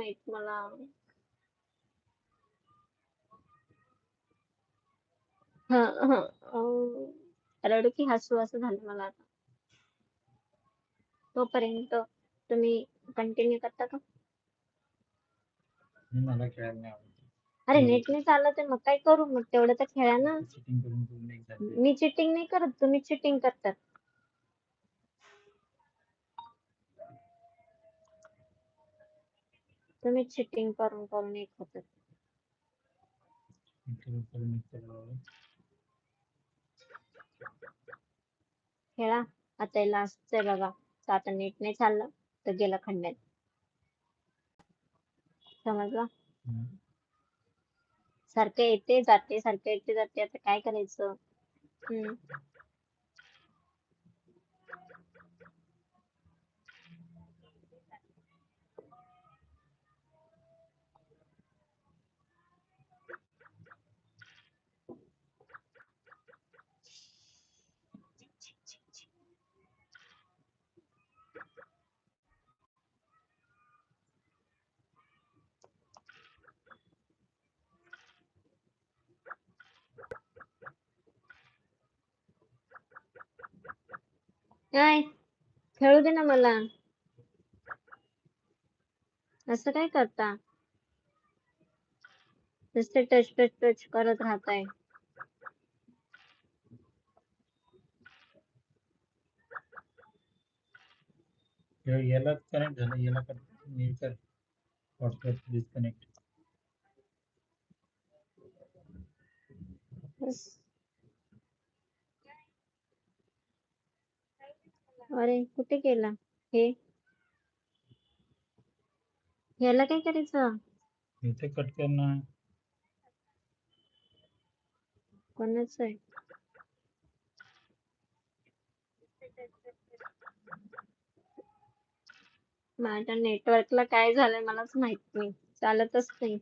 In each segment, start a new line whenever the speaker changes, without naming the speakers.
माहीत मला हं हं. अं, रडू की हसू असं झालं मला आता. तोपर्यंत तुम्ही कंटिन्यू करता का?
मला खेळायला नाही आवडत.
अरे नेट नाही चालत आहे मग काय करू? मग तेवढं तर खेळा ना.
चिटिंग करून करून एक जाते.
मी चिटिंग नाही करत. तुम्ही चिटिंग करतात. तुम्ही चिटिंग करून करून एक होतात खेळा. आता लास्ट आहे बघा. आता नीट नाही चाललं तर गेलं खंड्यात. समजलं? सारखं येते जाते सारखं येते जाते. आता काय करायचं? हम्म. काय? खेळू दे ना मला. असं काय करता? नुसते टच टच टच करत राहताय.
या- याला कनेक्ट झालं याला कर. व्हॉट्सअप डिस्कनेक्ट
अरे कुठे गेला? हे? याला काय करायचं?
इथे कट करणार.
कोणाच आहे? माझ्या नेटवर्कला काय झालंय मलाच माहीत नाही. चालतच नाही.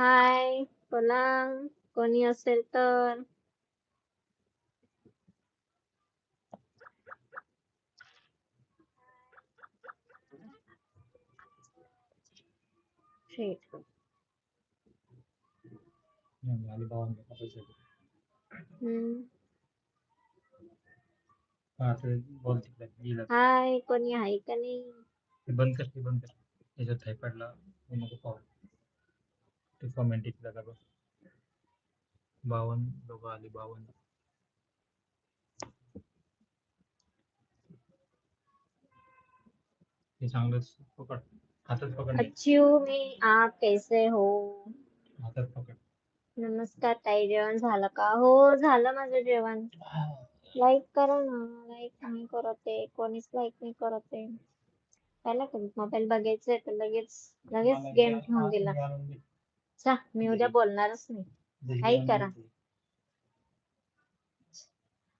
हाय बोला कोणी असेल तर हाय कोणी आहे का नाही
बंद कर बंद कर त्याच्यात थायपॅडला हे नको पाहू ते कमेंट इथलं का बघ बावन्न लोक आली बावन्न हे चांगलंच पकड हातात पकड नाही.
अच्छू मी आप कैसे हो?
हातात पकड।
नमस्कार ताई जेवण झालं का? हो झालं माझं जेवण. लाईक करा ना लाईक नाही करत आहे कोणीच लाईक नाही करत आहे पहिला मोबाईल बघायचंय तर लगेच लगेच गेम
हा,
दिला चा मी उद्या बोलणारच नाही. काही करा.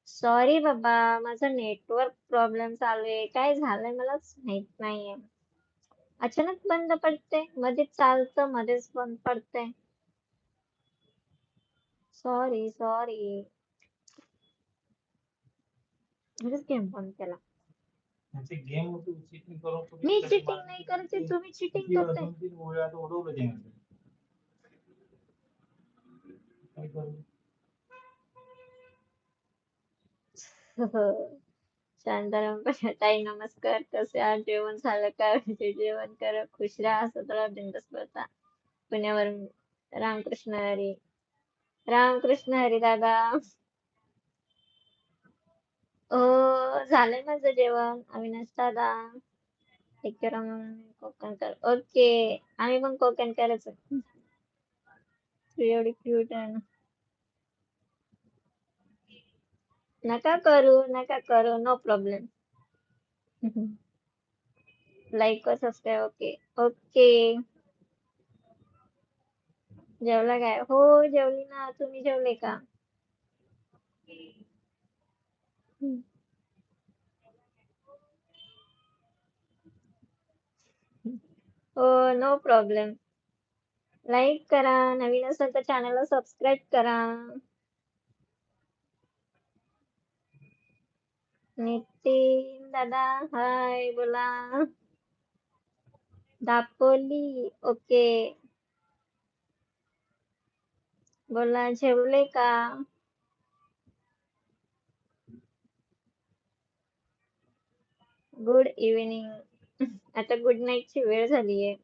सॉरी बाबा माझं नेटवर्क प्रॉब्लेम चालू आहे. काय झालंय मलाच माहीत नाहीये. अचानक बंद पडते मध्येच चालतं मध्येच बंद पडते सॉरी सॉरी गेम बंद केला. मी चिटिंग नाही करते तुम्ही चिटिंग
किती वेळा
करताय
दोन तीन वेळा तर उडवलं ते म्हणते. काय करू
शांताराम ताई नमस्कार. कसे आहात? जेवण झालं का? म्हणजे जेवण कर खुश राहा सतरा बिंदस बसा पुण्यावरून रामकृष्ण हरी. रामकृष्ण हरी दादा. ओ झालं माझं जेवण. अविनाश दादा. कोकणकर ओके. आम्ही पण कोकणकरच तू एवढी क्यूट आहे ना. नका करू नका करू नो प्रॉब्लेम लाईक व सबस्क्राईब ओके ओके जेवला काय? हो, जेवली ना. तुम्ही जेवले का. हो नो प्रॉब्लेम लाईक करा. नवीन असेल तर चॅनलला सबस्क्राईब करा. नितीन दादा हाय बोला दापोली ओके बोला जेवले का गुड इव्हिनिंग आता गुड नाईटची वेळ झालीये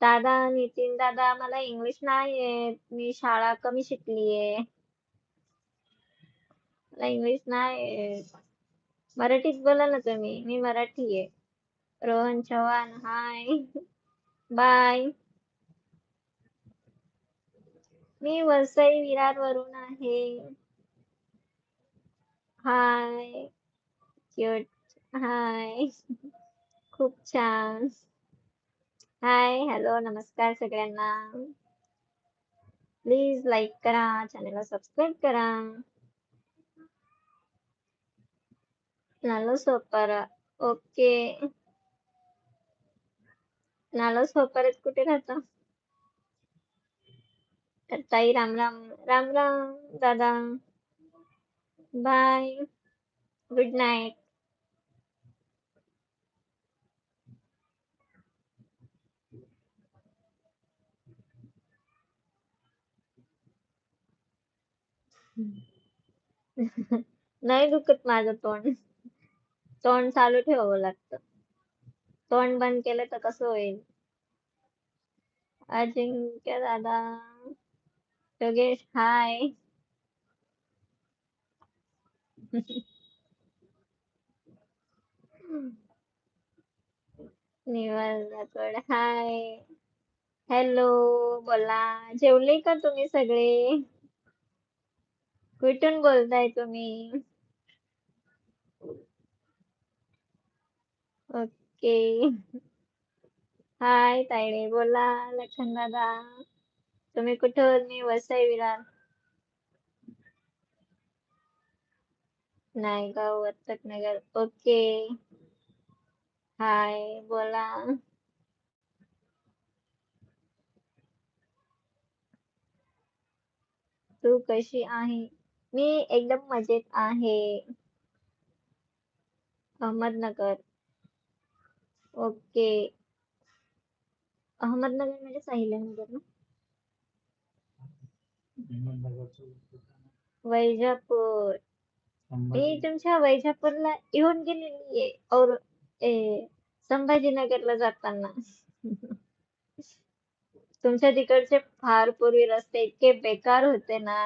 दादा नितीन दादा मला इंग्लिश नाही येत मी शाळा कमी शिकलीये. मला इंग्लिश नाही येत मराठीत बोला ना तुम्ही. मी मराठी आहे रोहन चव्हाण हाय. बाय. मी वसई विरार वरून आहे. हाय. क्यूट. हाय. खूप छान. हाय हॅलो नमस्कार सगळ्यांना. प्लीज लाईक करा चॅनलला सबस्क्राईब करा. नालो सोपर ओके नालो सोपाऱ्यात कुठे राहता? तर ताई राम राम राम राम दादा. बाय गुड नाईट नाही दुखत माझं तोंड. तोंड चालू ठेवावं लागतं. तोंड बंद केलं तर कसं होईल? अजिंक्य दादा. योगेश हाय निवल राठोड हाय हॅलो बोला. जेवले का तुम्ही सगळे? कुठून बोलताय तुम्ही. ओके. हाय तायडे बोला लखन दादा. तुम्ही कुठं मी वसई विरार. नायगाव वर्तक नगर ओके. हाय बोला. तू कशी आहे? मी एकदम मजेत आहे. अहमदनगर. ओके. अहमदनगर म्हणजे साहिल्यानगर ना? वैजापूर. मी तुमच्या वैजापूरला येऊन गेलेली आहे और ए संभाजीनगरला जाताना. तुमच्या तिकडचे फार पूर्वी रस्ते इतके बेकार होते ना.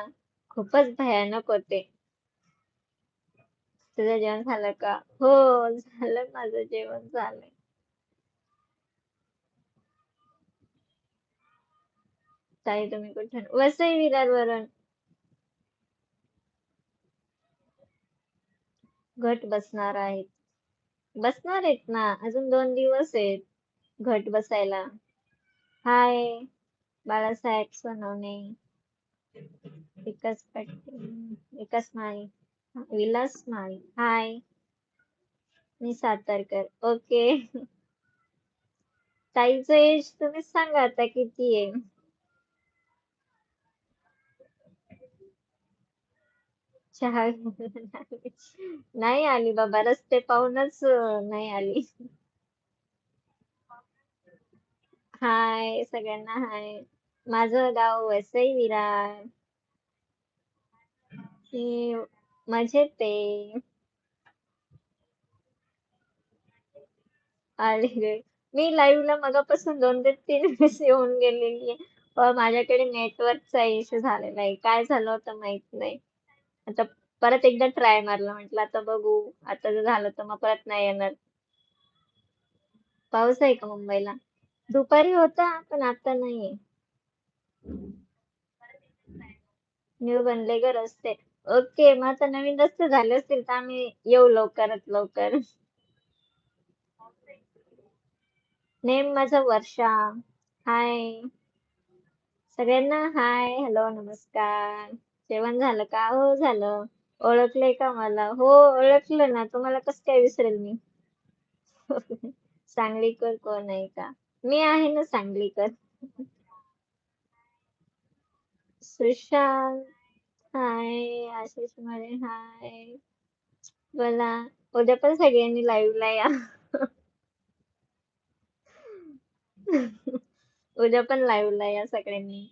खूपच भयानक होते. तुझं जेवण झालं का? हो झालं माझं जेवण झालंय ताई तुम्ही कुठून वसई विरार वरण घट बसणार आहेत. बसणार आहेत ना? अजून दोन दिवस आहेत घट बसायला. हाय बाळासाहेब सोनवणे. विकास पाटील विकास माळी विलास माळी हाय मी सातारकर. ओके ताईचं एज तुम्ही सांगा आता किती आहे? चहा नाही आली बाबा रस्ते पाहूनच नाही आली. हाय सगळ्यांना हाय माझं गाव वसई विरार. मी मजेत आहे. आले रे. मी लाईव्ह ला मगापासून दोन ते तीन वेळेस येऊन गेलेली आहे. पण माझ्याकडे नेटवर्कचा इश्यू झालेला आहे. काय झालं होतं माहीत नाही. आता परत एकदा ट्राय मारला. म्हटलं आता बघू. आता जर झालं तर मग परत नाही येणार. पाऊस आहे का मुंबईला? दुपारी होता पण आता नाहीये. न्यू बनले ग रस्ते ओके मग आता नवीन रस्ते झाले असतील तर आम्ही येऊ लवकरात लवकर. नेम माझं वर्षा. हाय सगळ्यांना हाय हॅलो नमस्कार. जेवण झालं का? हो झालं. ओळखलंय का मला? हो ओळखलं ना. तुम्हाला कसं काय विसरेल मी? सांगलीकर कोण आहे का? मी आहे ना सांगलीकर. सुशांत. हाय आशिष मरे. हाय बोला. उद्या पण सगळ्यांनी live ला या. उद्या पण live ला या सगळ्यांनी.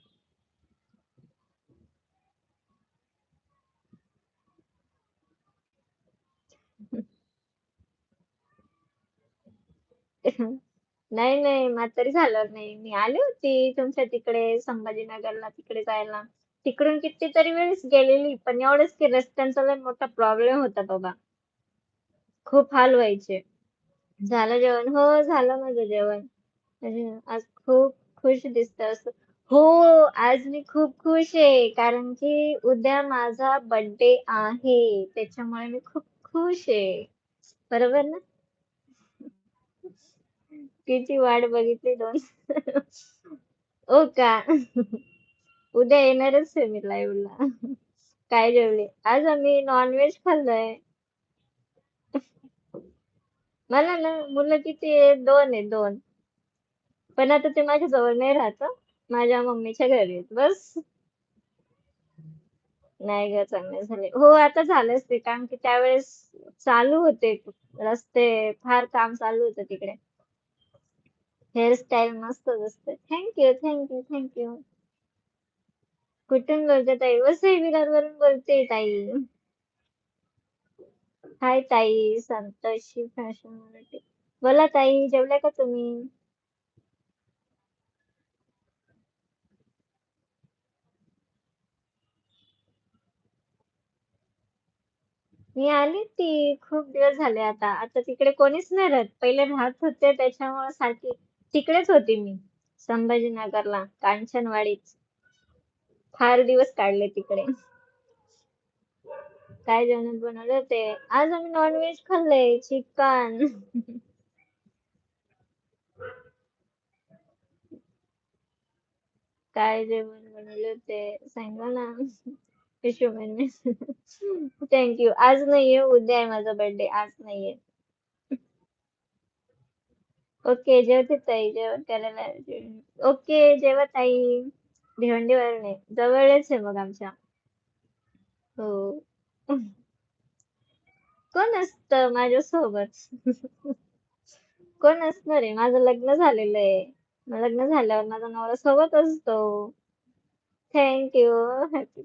नाही नाही. म्हातारी झालं नाही. मी आली होती तुमच्या तिकडे संभाजीनगरला तिकडे जायला. तिकडून कितीतरी वेळेस गेलेली पण एवढंच की रस्त्यांचा लय मोठा प्रॉब्लेम होता बाबा. खूप हाल व्हायचे. झालं जेवण? हो झालं माझं जेवण. आज खूप खुश दिसत असं. हो आज मी खूप खुश आहे कारण की उद्या माझा बर्थडे आहे. त्याच्यामुळे मी खूप खुश आहे. बरोबर ना? किती वाट बघितली दोन. ओ का? उद्या येणारच आहे मी लाईव्हला काय जेवले? आज आम्ही नॉनव्हेज खाल्लंय. मला ना मुलं किती आहे दोन आहे दोन. पण आता ते माझ्या जवळ नाही राहत माझ्या मम्मीच्या घरी आहेत. बस. नाही ग चांगले झाले. हो आता झालं ते कारण की त्यावेळेस चालू होते. रस्ते फार काम चालू होतं तिकडे. हेअरस्टाईल मस्त असते. थँक्यू थँक्यू थँक्यू कुठून बोलते ताई? वसई विरार वरून बोलते ताई. हाय ताई संतोषी फॅशन मराठी. बोला ताई जेवल्या का तुम्ही? मी आली ती खूप दिवस झाले आता. आता तिकडे कोणीच नाही राहत. पहिले राहत होते त्याच्यामुळे सारखी तिकडेच होती मी. संभाजीनगरला कांचनवाडीत फार दिवस काढले तिकडे. काय जेवणात बनवलं होते आज आम्ही नॉनव्हेज खाल्लंय चिकन काय जेवण बनवले होते सांगा ना. हिशोबाने. थँक्यू आज नाहीये उद्या आहे माझा बर्थडे आज नाहीये. ओके जेवते ताई. जेवण करायला. ओके जेवत ताई. भिवंडीवरून आहे जवळच आहे मग आमच्या. हो. कोण असतं माझ्यासोबत? कोण असणार आहे? माझं लग्न झालेलं आहे. लग्न झाल्यावर माझा नवरा सोबत असतो. थँक्यू हॅपी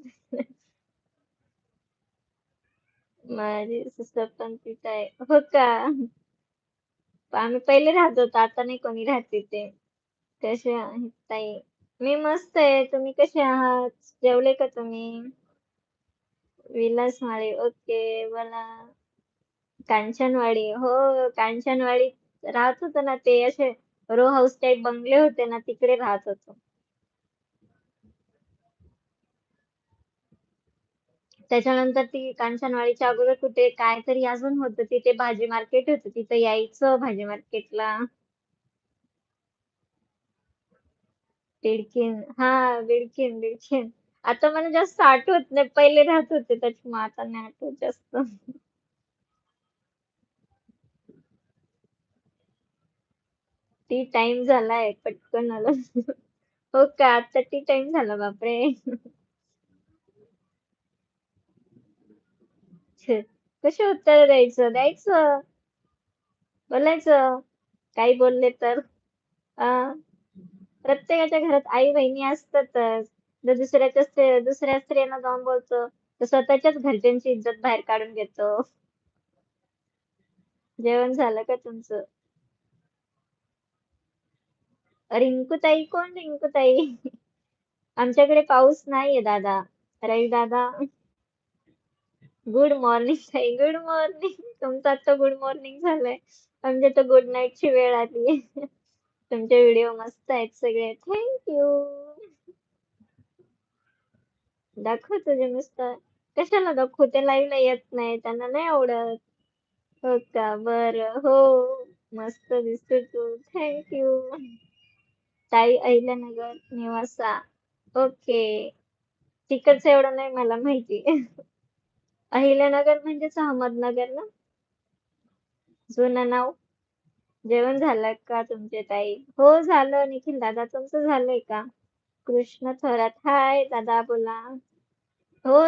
माझी सिस्टर पण तिथं आहे. हो का? आम्ही पहिले राहत होतो. आता नाही कोणी राहत तिथे. कसे आहेत ताई? मी मस्त आहे. तुम्ही कसे आहात? जेवले का तुम्ही? विलास माळी ओके. बोला. कांचनवाडी हो कांचनवाडी राहत होतो ना ते असे रो हाऊस टाईप बंगले होते ना तिकडे राहत होतो. त्याच्यानंतर ती कांचनवाडीच्या अगोदर कुठे काय तरी अजून होतं तिथे भाजी मार्केट होतं. तिथं यायचं भाजी मार्केटला बिडकीन हा बिडकीन बिडकीन आता मला जास्त आठवत नाही. पहिले राहत होते त्याच्यामुळे आता नाही आठवत जास्त. टी टाइम झालाय पटकन आलं. हो का? आता टी टाइम झाला बापरे. कसे उत्तर द्यायचं? द्यायचं. बोलायचं. काही बोलले तर. आ प्रत्येकाच्या घरात आई बहिणी असतातच. जर दुसऱ्याच्या स्त्री- दुसऱ्या स्त्रियांना जाऊन बोलतो तर स्वतःच्याच घरच्यांची इज्जत बाहेर काढून घेतो. जेवण झालं का तुमचं? रिंकूताई कोण रिंकूताई? आमच्याकडे पाऊस नाहीये दादा. रवी दादा. गुड मॉर्निंग ताई. गुड मॉर्निंग तुमचं आता गुड मॉर्निंग झालंय. आमच्या तर गुड नाईटची वेळ आली तुमचे व्हिडिओ मस्त आहेत सगळे. थँक्यू दाखव तुझे मस्त. कशाला दाखवू? ते live ला येत नाही त्यांना नाही आवडत. हो का? बर. हो. मस्त दिसतो तू. थँक्यू ताई अहिल्यानगर निवासा. ओके तिकडचं एवढं नाही मला माहिती. अहिल्यानगर म्हणजेच अहमदनगर ना? जुनं नाव? जेवण झालं का तुमचे ताई? हो झालं निखिल दादा तुमचं झालंय का? कृष्ण थोरात हाय दादा बोला.